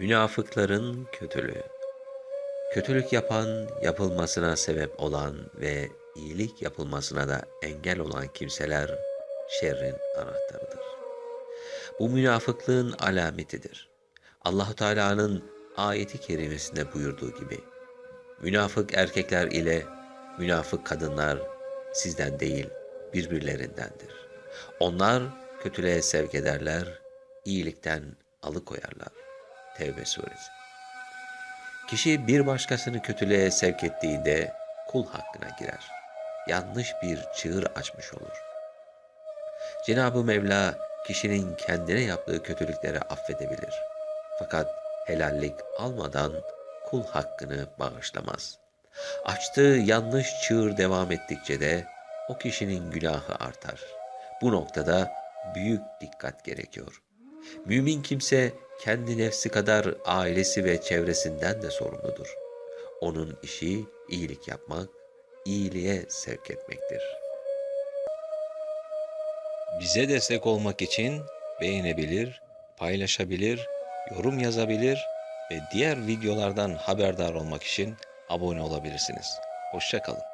Münafıkların kötülüğü. Kötülük yapan, yapılmasına sebep olan ve iyilik yapılmasına da engel olan kimseler şerrin anahtarıdır. Bu münafıklığın alametidir. Allahu Teala'nın ayeti kerimesinde buyurduğu gibi münafık erkekler ile münafık kadınlar sizden değil birbirlerindendir. Onlar kötülüğe sevk ederler, iyilikten alıkoyarlar. Tevbe suresi. Kişi bir başkasını kötülüğe sevk ettiğinde kul hakkına girer. Yanlış bir çığır açmış olur. Cenab-ı Mevla kişinin kendine yaptığı kötülükleri affedebilir. Fakat helallik almadan kul hakkını bağışlamaz. Açtığı yanlış çığır devam ettikçe de o kişinin günahı artar. Bu noktada büyük dikkat gerekiyor. Mümin kimse kendi nefsi kadar ailesi ve çevresinden de sorumludur. Onun işi iyilik yapmak, iyiliğe sevk etmektir. Bize destek olmak için beğenebilir, paylaşabilir, yorum yazabilir ve diğer videolardan haberdar olmak için abone olabilirsiniz. Hoşçakalın.